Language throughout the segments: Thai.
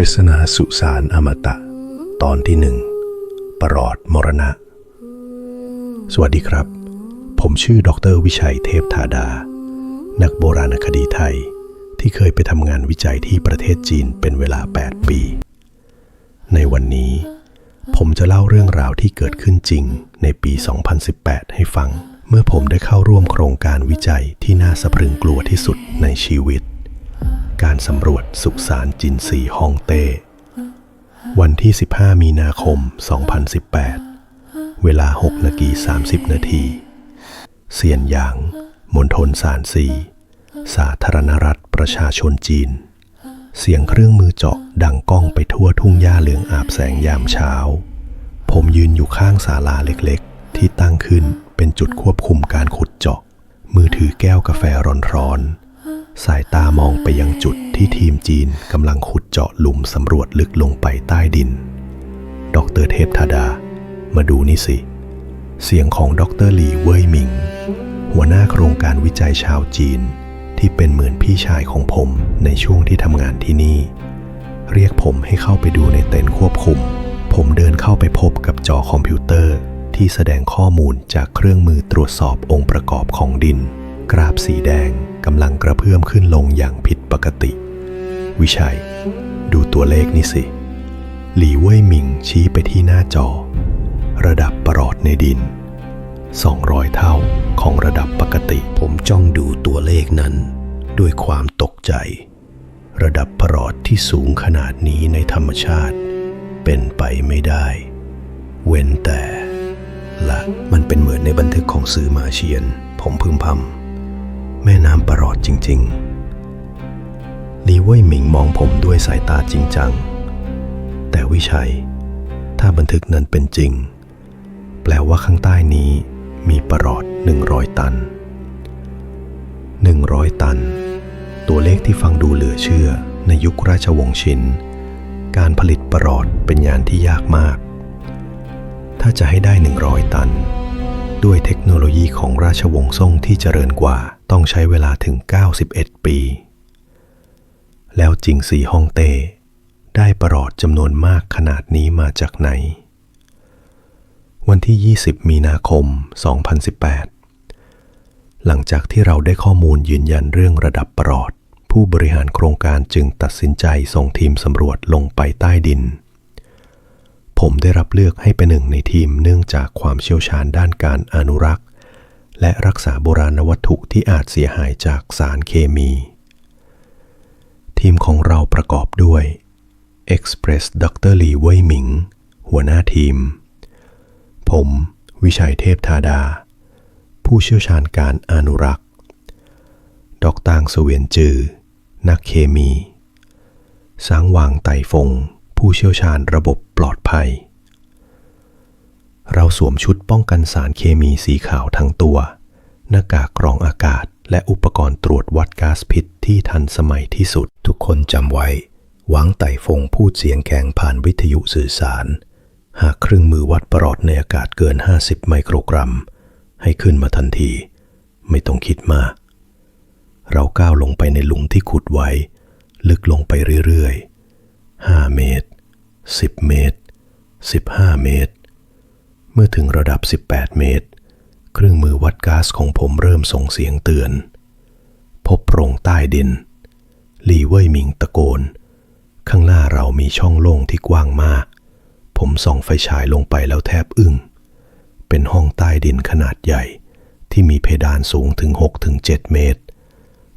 ริศนาสุสานอมตะ ตอนที่หนึ่งประหลอดมรณะ สวัสดีครับ ผมชื่อดรวิชัยเทพธาดา นักโบราณคดีไทยที่เคยไปทำงานวิจัยที่ประเทศจีนเป็นเวลา 8 ปี ในวันนี้ ผมจะเล่าเรื่องราวที่เกิดขึ้นจริงในปี 2018 ให้ฟัง เมื่อผมได้เข้าร่วมโครงการวิจัยที่น่าสะพรึงกลัวที่สุดในชีวิต การสำรวจสุสานจินซีฮ่องเต้ วันที่ 15 มีนาคม 2018 เวลา 6 นาที30 นาทีเซียนหยางมณฑลซานซีสาธารณรัฐประชาชนจีน เสียงเครื่องมือเจาะดังก้องไปทั่วทุ่งหญ้าเหลืองอาบแสงยามเช้า ผมยืนอยู่ข้างศาลาเล็กๆ ที่ตั้งขึ้นเป็นจุดควบคุมการขุดเจาะ มือถือแก้วกาแฟร้อนๆ สายตามองไปยังจุดที่ทีมจีนกำลังขุดเจาะหลุมสำรวจลึกลงไปใต้ดิน ดรเทพธาดา มาดูนี่สิ เสียงของดรหลีเว่ยหมิง หัวหน้าโครงการวิจัยชาวจีน ที่เป็นเหมือนพี่ชายของผมในช่วงที่ทำงานที่นี่ เรียกผมให้เข้าไปดูในเต็นท์ควบคุม ผมเดินเข้าไปพบกับจอคอมพิวเตอร์ที่แสดงข้อมูลจากเครื่องมือตรวจสอบองค์ประกอบของดิน กราบสีแดง กำลังกระเพื่อมขึ้นลงอย่างผิดปกติ วิชัย ดูตัวเลขนี่สิ หลีเว่ยหมิงชี้ไปที่หน้าจอ ระดับประหลอดในดิน 200 เท่าของระดับปกติ ผมจ้องดูตัวเลขนั้น ด้วยความตกใจ ระดับประหลอดที่สูงขนาดนี้ในธรรมชาติ เป็นไปไม่ได้ เว้นแต่ ละมันเป็นเหมือนในบันทึกของสื่อมาเชียน ผมพึมพำ แม่น้ำประหลอดจริง ๆ ลีเว่ยหมิงมองผมด้วยสายตาจริงจัง แต่วิชัย ถ้าบันทึกนั้นเป็นจริง แปลว่าข้างใต้นี้มีประหลอด100ตัน100ตัน ตัวเลขที่ฟังดูเหลือเชื่อในยุคราชวงศ์ชิน การผลิตประหลอดเป็นงานที่ยากมาก ถ้าจะให้ได้100ตัน ด้วยเทคโนโลยีของราชวงศ์ซ่งที่เจริญกว่า ต้องใช้เวลาถึง 91 ปี แล้วจิงสีฮ่องเต้ได้ประหลอดจำนวนมากขนาดนี้มาจากไหน วันที่ 20 มีนาคม 2018 หลังจากที่เราได้ข้อมูลยืนยันเรื่องระดับประหลอด ผู้บริหารโครงการจึงตัดสินใจส่งทีมสำรวจลงไปใต้ดิน ผมได้รับเลือกให้เป็นหนึ่งในทีมเนื่องจากความเชี่ยวชาญด้านการอนุรักษ์ และรักษาโบราณวัตถุที่อาจเสียหายจากสารเคมี ทีมของเราประกอบด้วย Express ดรลีเว่ยหมิง หัวหน้าทีม ผม วิชัยเทพธาดา ผู้เชี่ยวชาญการอนุรักษ์ ดอกตางเสวียนจือ นักเคมี สางวางไต่ฟง ผู้เชี่ยวชาญระบบปลอดภัย เราสวมชุดป้องกันสารเคมีสีขาวทั้งตัว หน้ากากกรองอากาศ และอุปกรณ์ตรวจวัดก๊าซพิษที่ทันสมัยที่สุด ทุกคนจำไว้ หวังไต่ฟงพูดเสียงแข็งผ่านวิทยุสื่อสาร หากเครื่องมือวัดประหลอดในอากาศเกิน 50 ไมโครกรัม ให้ขึ้นมาทันที ไม่ต้องคิดมาก เราก้าวลงไปในหลุมที่ขุดไว้ ลึกลงไปเรื่อยๆ 5 เมตร 10 เมตร 15 เมตร เมื่อถึงระดับ 18 เมตร เครื่องมือวัดก๊าซของผมเริ่มส่งเสียงเตือน พบโพรงใต้ดินลีเว่ยหมิงตะโกน ข้างหน้าเรามีช่องโล่งที่กว้างมาก ผมส่องไฟฉายลงไปแล้วแทบอึ้ง เป็นห้องใต้ดินขนาดใหญ่ที่มีเพดานสูงถึง 6-7 เมตร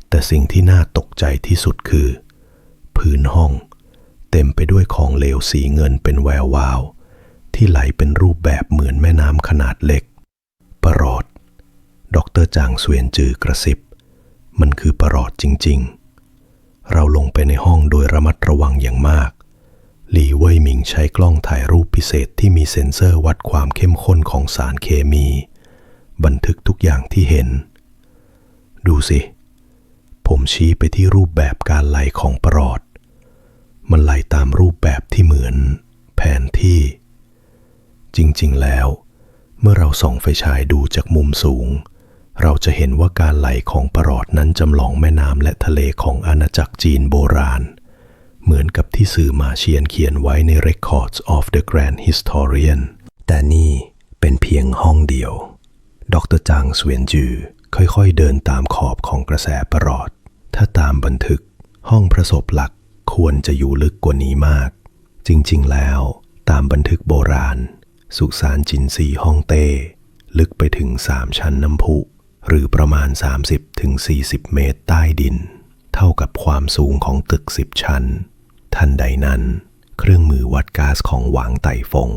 แต่สิ่งที่น่าตกใจที่สุดคือ พื้นห้อง เต็มไปด้วยของเหลวสีเงินเป็นแวววาว ที่ไหลเป็นรูปแบบเหมือนแม่น้ำขนาดเล็ก ประหลอด ดรจางเสวียนจือกระซิบ มันคือประหลอดจริง ๆ เราลงไปในห้องโดยระมัดระวังอย่างมาก หลีเว่ยหมิงใช้กล้องถ่ายรูปพิเศษที่มีเซ็นเซอร์วัดความเข้มข้นของสารเคมี บันทึกทุกอย่างที่เห็น ดูสิ ผมชี้ไปที่รูปแบบการไหลของประหลอด มันไหลตามรูปแบบที่เหมือน แผนที่ จริงๆ แล้ว เมื่อเราส่องไฟฉายดูจากมุมสูง เราจะเห็นว่าการไหลของประหลอดนั้นจำลองแม่น้ำและทะเลของอาณาจักรจีนโบราณ เหมือนกับที่สื่อมาเชียนเขียนไว้ใน Records of the Grand Historian แต่นี่เป็นเพียงห้องเดียว ดรจางสเวียนจือค่อยๆ เดินตามขอบของกระแสประหลอด ถ้าตามบันทึก ห้องประสบหลักควรจะอยู่ลึกกว่านี้มาก จริงๆ แล้ว ตามบันทึกโบราณ สุสานจินซีฮ่องเต้ ลึกไปถึง 3 ชั้นน้ำพุ หรือประมาณ 30-40 เมตรใต้ดิน เท่ากับความสูงของตึก 10 ชั้น ทันใดนั้น เครื่องมือวัดก๊าซของหวางไต่ฟง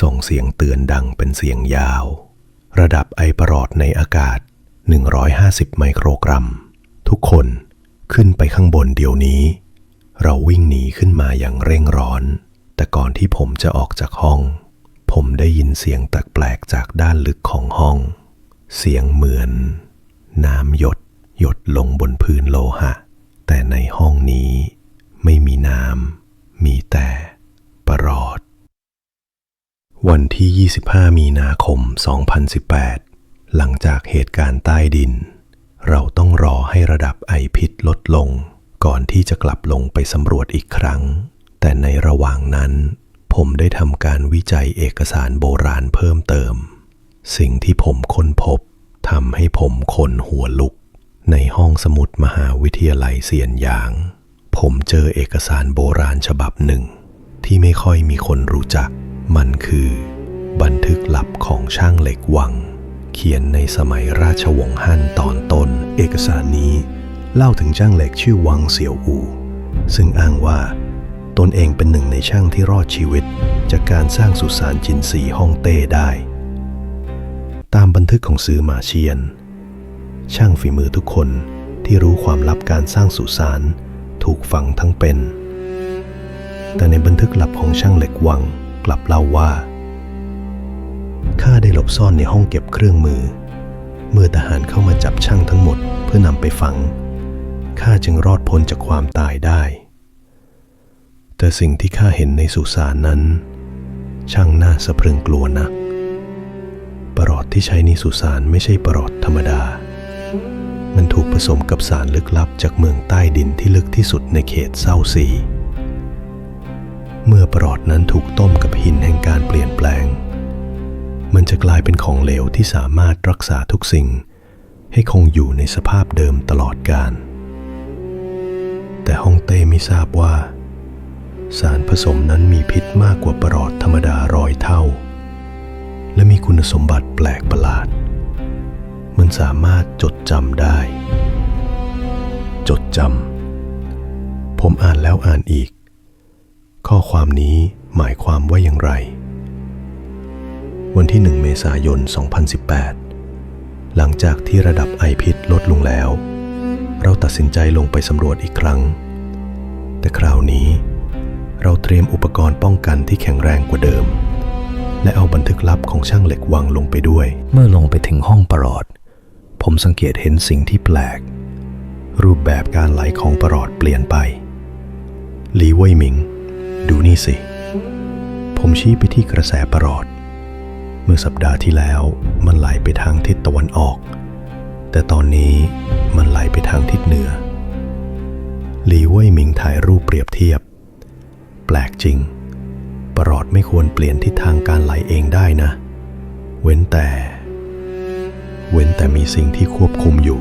ส่งเสียงเตือนดังเป็นเสียงยาว ระดับไอประหลอดในอากาศ 150 ไมโครกรัม ทุกคนขึ้นไปข้างบนเดี๋ยวนี้ เราวิ่งหนีขึ้นมาอย่างเร่งร้อน แต่ก่อนที่ผมจะออกจากห้อง ผมได้ยินเสียงแปลกๆจากด้านลึกของห้อง เสียงเหมือน น้ำหยดหยดลงบนพื้นโลหะ แต่ในห้องนี้ไม่มีน้ำมีแต่ประหลอด วันที่ 25 มีนาคม 2018 หลังจากเหตุการณ์ใต้ดิน เราต้องรอให้ระดับไอพิษลดลง ก่อนที่จะกลับลงไปสำรวจอีกครั้ง แต่ในระหว่างนั้น ผมได้ทำการวิจัยเอกสารโบราณเพิ่มเติม สิ่งที่ผมค้นพบทำให้ผมขนหัวลุก ในห้องสมุดมหาวิทยาลัยเซียนหยาง ผมเจอเอกสารโบราณฉบับหนึ่ง ที่ไม่ค่อยมีคนรู้จัก มันคือ บันทึกลับของช่างเหล็กวัง เขียนในสมัยราชวงศ์ฮั่นตอนต้น เอกสารนี้ เล่าถึงช่างเหล็กชื่อวังเสี่ยวอู ซึ่งอ้างว่า ตนเองเป็นหนึ่งในช่างที่รอดชีวิต จากการสร้างสุสานจินซีฮ่องเต้ได้ ตามบันทึกของซือหมาเชียน ช่างฝีมือทุกคนที่รู้ความลับการสร้างสุสานถูกฝังทั้งเป็น แต่ในบันทึกลับของช่างเหล็กวังกลับเล่าว่า ข้าได้หลบซ่อนในห้องเก็บเครื่องมือ เมื่อทหารเข้ามาจับช่างทั้งหมดเพื่อนำไปฝัง ข้าจึงรอดพ้นจากความตายได้ แต่สิ่งที่ข้าเห็นในสุสานนั้น ช่างน่าสะพรึงกลัวนัก ประหลอดที่ใช้ในสุสานไม่ใช่ประหลอดธรรมดา มันถูกผสมกับสารลึกลับจากเมืองใต้ดินที่ลึกที่สุดในเขตเศร้าซีเมื่อประหลอดนั้นถูกต้มกับหินแห่งการเปลี่ยนแปลง มันจะกลายเป็นของเหลวที่สามารถรักษาทุกสิ่ง ให้คงอยู่ในสภาพเดิมตลอดกาลแต่ฮ่องเต้ไม่ทราบว่า สารผสมนั้นมีพิษมากกว่าประหลอดธรรมดาร้อยเท่า และมีคุณสมบัติแปลกประหลาด มันสามารถจดจำได้ จดจำผมอ่านแล้วอ่านอีก ข้อความนี้หมายความว่าอย่างไร วันที่ 1 เมษายน 2018 หลังจากที่ระดับไอพิษลดลงแล้ว เราตัดสินใจลงไปสำรวจอีกครั้ง แต่คราวนี้ เราเตรียมอุปกรณ์ป้องกันที่แข็งแรงกว่าเดิม และเอาบันทึกลับของช่างเหล็กวางลงไปด้วย เมื่อลงไปถึงห้องประหลอด ผมสังเกตเห็นสิ่งที่แปลก รูปแบบการไหลของประหลอดเปลี่ยนไปหลีเว่ยหมิง ดูนี่สิ ผมชี้ไปที่กระแสประหลอด เมื่อสัปดาห์ที่แล้วมันไหลไปทางทิศตะวันออก แต่ตอนนี้มันไหลไปทางทิศเหนือหลีเว่ยหมิงถ่ายรูปเปรียบเทียบ แปลกจริง ประหลอดไม่ควรเปลี่ยนทิศทางการไหลเองได้นะ เว้นแต่ เว้นแต่มีสิ่งที่ควบคุมอยู่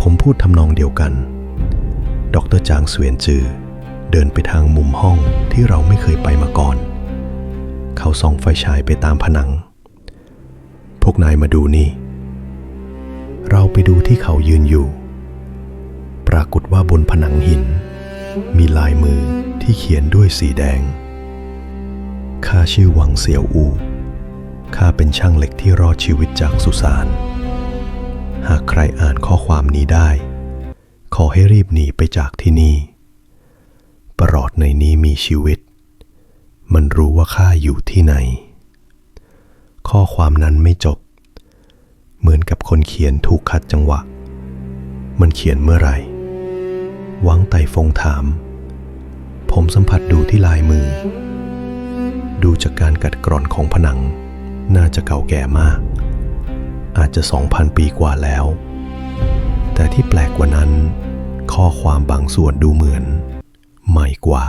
ผมพูดทำนองเดียวกัน ดรจางเสวียนจือ เดินไปทางมุมห้องที่เราไม่เคยไปมาก่อน เขาส่องไฟฉายไปตามผนัง พวกนายมาดูนี่ เราไปดูที่เขายืนอยู่ ปรากฏว่าบนผนังหิน มีลายมือที่เขียนด้วยสีแดง ข้าชื่อวังเสี่ยวอู ข้าเป็นช่างเหล็กที่รอดชีวิตจากสุสาน หากใครอ่านข้อความนี้ได้ ขอให้รีบหนีไปจากที่นี่ ประหลอดในนี้มีชีวิต มันรู้ว่าข้าอยู่ที่ไหน ข้อความนั้นไม่จบ เหมือนกับคนเขียนถูกขัดจังหวะ มันเขียนเมื่อไหร่ หวังไต่ฟงถาม ผมสัมผัสดูที่ลายมือ ดูจากการกัดกร่อนของผนัง น่าจะเก่าแก่มาก อาจจะสองพันปีกว่าแล้ว แต่ที่แปลกกว่านั้น ข้อความบางส่วนดูเหมือน ใหม่กว่า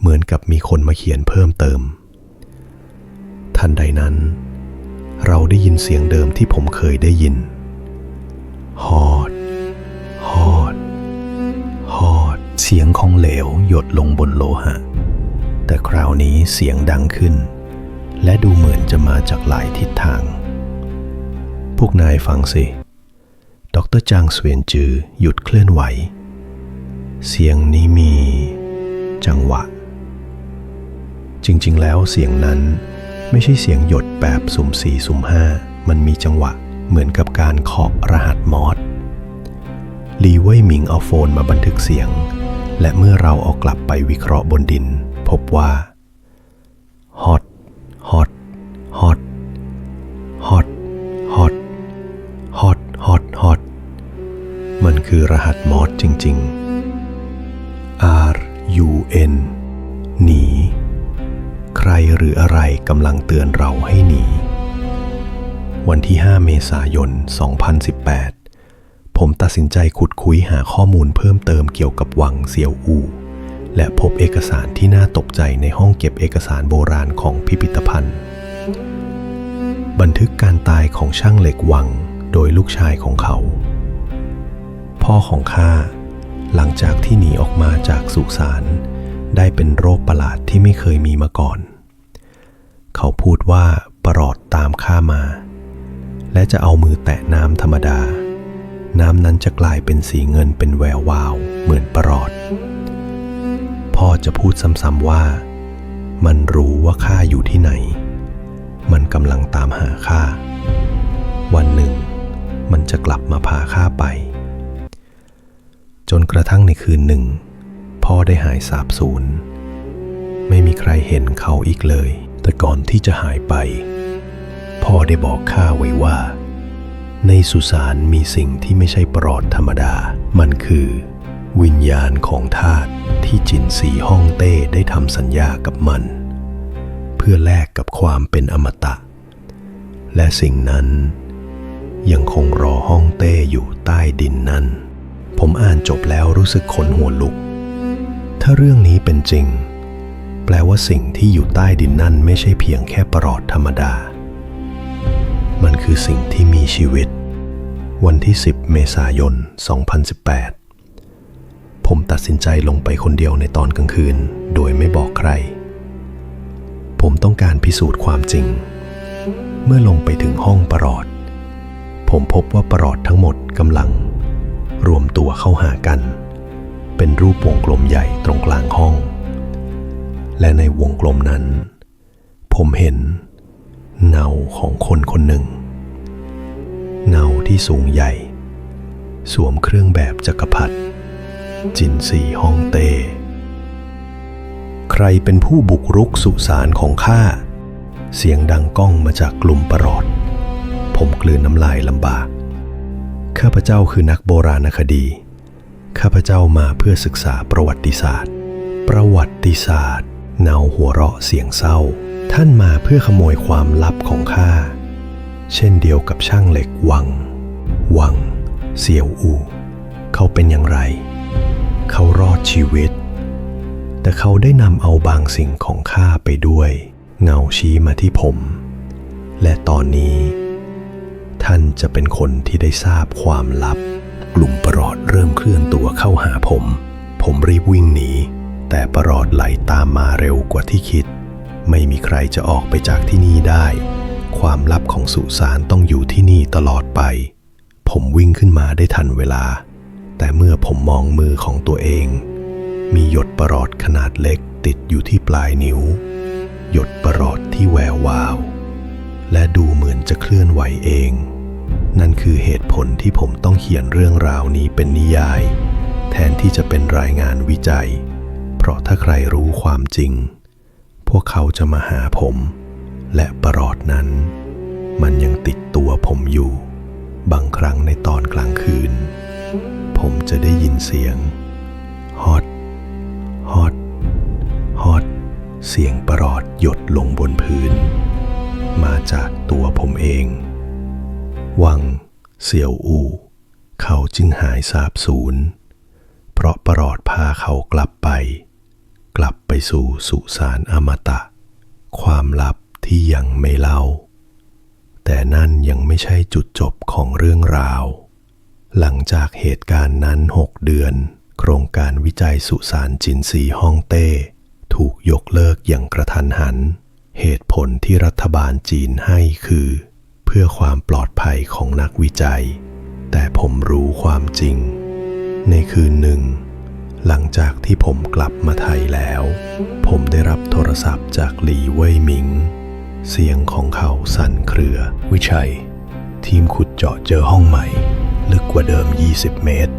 เหมือนกับมีคนมาเขียนเพิ่มเติม ทันใดนั้น เราได้ยินเสียงเดิมที่ผมเคยได้ยิน เสียงของเหลวหยดลงบนโลหะ แต่คราวนี้เสียงดังขึ้น และดูเหมือนจะมาจากหลายทิศทาง พวกนายฟังสิ ดรจางสเสวียนจือหยุดเคลื่อนไหว เสียงนี้มี จังหวะ จริงๆ แล้วเสียงนั้นไม่ใช่เสียงหยดแบบสุ่มสี่สุ่มห้า มันมีจังหวะเหมือนกับการเคาะรหัสมอสลีเว่ยหมิงเอาโฟนมาบันทึกเสียง และเมื่อเราเอากลับไปวิเคราะห์บนดิน พบว่า ฮอต ฮอต ฮอต ฮอต ฮอต ฮอต ฮอต ฮอต มันคือรหัสมอสจริง ๆ R U N หนี ใครหรืออะไรกำลังเตือนเราให้หนี วันที่ 5 เมษายน 2018 ผมตัดสินใจขุดคุยหาข้อมูลเพิ่มเติมเกี่ยวกับวังเซียวอู่ และพบเอกสารที่น่าตกใจในห้องเก็บเอกสารโบราณของพิพิธภัณฑ์ บันทึกการตายของช่างเหล็กวังโดยลูกชายของเขา พ่อของข้าหลังจากที่หนีออกมาจากสุสานได้เป็นโรคประหลาดที่ไม่เคยมีมาก่อน เขาพูดว่าประหลอดตามข้ามา และจะเอามือแตะน้ำธรรมดา น้ำนั้นจะกลายเป็นสีเงินเป็นแวววาว เหมือนประหลอด พ่อจะพูดซ้ำๆว่า มันรู้ว่าข้าอยู่ที่ไหน มันกำลังตามหาข้า วันหนึ่ง มันจะกลับมาพาข้าไป จนกระทั่งในคืนหนึ่ง พ่อได้หายสาบสูญไม่มีใครเห็นเขาอีกเลย แต่ก่อนที่จะหายไป พ่อได้บอกข้าไว้ว่า ในสุสานมีสิ่งที่ไม่ใช่ปลอดธรรมดา มันคือ วิญญาณของทาสที่จินสีฮ่องเต้ได้ทำสัญญากับมัน เพื่อแลกกับความเป็นอมตะ และสิ่งนั้น ยังคงรอห้องเต้อยู่ใต้ดินนั้น ผมอ่านจบแล้วรู้สึกขนหัวลุก ถ้าเรื่องนี้เป็นจริง แปลว่าสิ่งที่อยู่ใต้ดินนั่นไม่ใช่เพียงแค่ประหลอดธรรมดา มันคือสิ่งที่มีชีวิต วันที่ 10 เมษายน 2018 ผมตัดสินใจลงไปคนเดียวในตอนกลางคืน โดยไม่บอกใคร ผมต้องการพิสูจน์ความจริง เมื่อลงไปถึงห้องประหลอด ผมพบว่าประหลอดทั้งหมดกำลัง รวมตัวเข้าหากัน เป็นรูปวงกลมใหญ่ตรงกลางห้อง และในวงกลมนั้น ผมเห็น เงาของคนคนหนึ่ง เงาที่สูงใหญ่ สวมเครื่องแบบจักรพรรดิจินซีฮ่องเต้ใครเป็นผู้บุกรุกสุสานของข้า เสียงดังก้องมาจากกลุ่มประหลอด ผมกลืนน้ำลายลำบาก ข้าพเจ้าคือนักโบราณคดี ข้าพเจ้ามาเพื่อศึกษาประวัติศาสตร์ ประวัติศาสตร์เนาหัวเราะเสียงเศร้า ท่านมาเพื่อขโมยความลับของข้า เช่นเดียวกับช่างเหล็กวัง วัง เสี่ยวอู เขาเป็นอย่างไร เขารอดชีวิต แต่เขาได้นำเอาบางสิ่งของข้าไปด้วย เงาชี้มาที่ผม และตอนนี้ ท่านจะเป็นคนที่ได้ทราบความลับ กลุ่มประหลอดเริ่มเคลื่อนตัวเข้าหาผม ผมรีบวิ่งหนี แต่ประหลอดไหลตามมาเร็วกว่าที่คิด ไม่มีใครจะออกไปจากที่นี่ได้ ความลับของสุสานต้องอยู่ที่นี่ตลอดไป ผมวิ่งขึ้นมาได้ทันเวลา แต่เมื่อผมมองมือของตัวเอง มีหยดประหลอดขนาดเล็กติดอยู่ที่ปลายนิ้ว หยดประหลอดที่แวววาว และดูเหมือนจะเคลื่อนไหวเอง นั่นคือเหตุผลที่ผมต้องเขียนเรื่องราวนี้เป็นนิยาย แทนที่จะเป็นรายงานวิจัย เพราะถ้าใครรู้ความจริง พวกเขาจะมาหาผม และประหลอดนั้น มันยังติดตัวผมอยู่ บางครั้งในตอนกลางคืน ผมจะได้ยินเสียงฮอตฮอตฮอตเสียงประหลอดหยดลงบนพื้น มาจากตัวผมเอง วัง เสี่ยวอู เขาจึงหายสาบสูญเพราะประหลอดพาเขากลับไป กลับไปสู่สุสานอมตะ ความลับที่ยังไม่เล่า แต่นั่นยังไม่ใช่จุดจบของเรื่องราว หลังจากเหตุการณ์นั้นหกเดือน โครงการวิจัยสุสานจินซีฮ่องเต้ ถูกยกเลิกอย่างกระทันหัน เหตุผลที่รัฐบาลจีนให้คือ เพื่อความปลอดภัยของนักวิจัย แต่ผมรู้ความจริง ในคืนหนึ่ง หลังจากที่ผมกลับมาไทยแล้ว ผมได้รับโทรศัพท์จากหลีเว่ยหมิง เสียงของเขาสั่นเครือ วิชัย ทีมขุดเจาะเจอห้องใหม่ ลึกกว่าเดิม 20 เมตร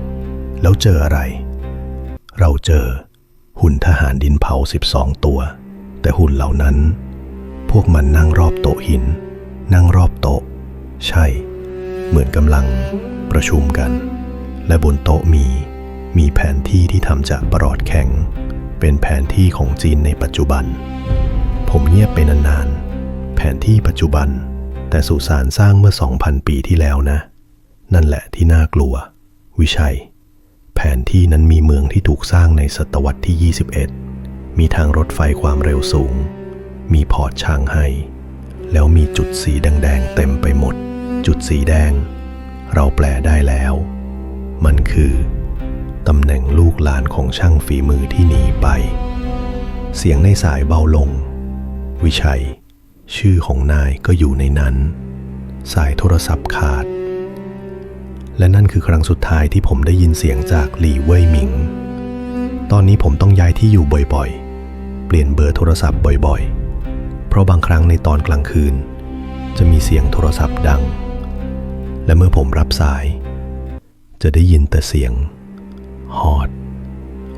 แล้วเจออะไร เราเจอ หุ่นทหารดินเผา 12 ตัว แต่หุ่นเหล่านั้น พวกมันนั่งรอบโต๊ะหิน นั่งรอบโต๊ะ ใช่ เหมือนกำลังประชุมกัน และบนโต๊ะมี มีแผนที่ที่ทำจากประหลอดแข็ง เป็นแผนที่ของจีนในปัจจุบัน ผมเงียบไปนานๆ แผนที่ปัจจุบัน แต่สุสานสร้างเมื่อ 2,000 ปีที่แล้วนะ นั่นแหละที่น่ากลัว วิชัย แผนที่นั้นมีเมืองที่ถูกสร้างในศตวรรษที่ 21 มีทางรถไฟความเร็วสูง มีพอร์ตชางไฮแล้วมีจุดสีแดงๆเต็มไปหมด จุดสีแดง เราแปลได้แล้ว มันคือ ตำแหน่งลูกหลานของช่างฝีมือที่หนีไป เสียงในสายเบาลง วิชัย ชื่อของนายก็อยู่ในนั้น สายโทรศัพท์ขาด และนั่นคือครั้งสุดท้ายที่ผมได้ยินเสียงจากหลี่เว่ยหมิง ตอนนี้ผมต้องย้ายที่อยู่บ่อยๆ เปลี่ยนเบอร์โทรศัพท์บ่อยๆ เพราะบางครั้งในตอนกลางคืน จะมีเสียงโทรศัพท์ดัง และเมื่อผมรับสาย จะได้ยินแต่เสียง หอด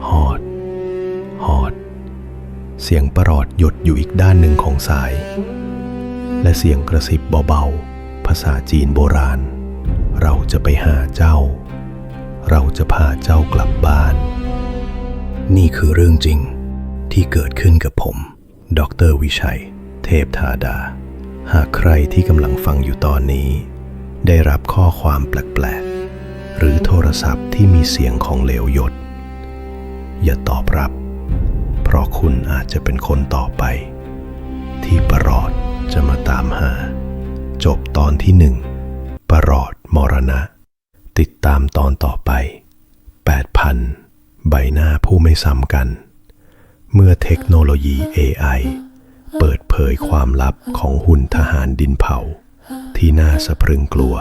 หอด หอด เสียงประหลอดหยดอยู่อีกด้านหนึ่งของสาย และเสียงกระซิบเบาๆ ภาษาจีนโบราณ เราจะไปหาเจ้า เราจะพาเจ้ากลับบ้าน นี่คือเรื่องจริงที่เกิดขึ้นกับผม ดรวิชัย เทพธาดา หากใครที่กำลังฟังอยู่ตอนนี้ ได้รับข้อความแปลกๆ หรือโทรศัพท์ที่มีเสียงของเหลวหยด อย่าตอบรับ เพราะคุณอาจจะเป็นคนต่อไป ที่ประหลอดจะมาตามหา จบตอนที่หนึ่งประหลอดมรณะ ติดตามตอนต่อไป 8,000 ใบหน้าผู้ไม่ซ้ำกัน เมื่อเทคโนโลยี AI เปิดเผยความลับของหุ่นทหารดินเผา ที่น่าสะพรึงกลัว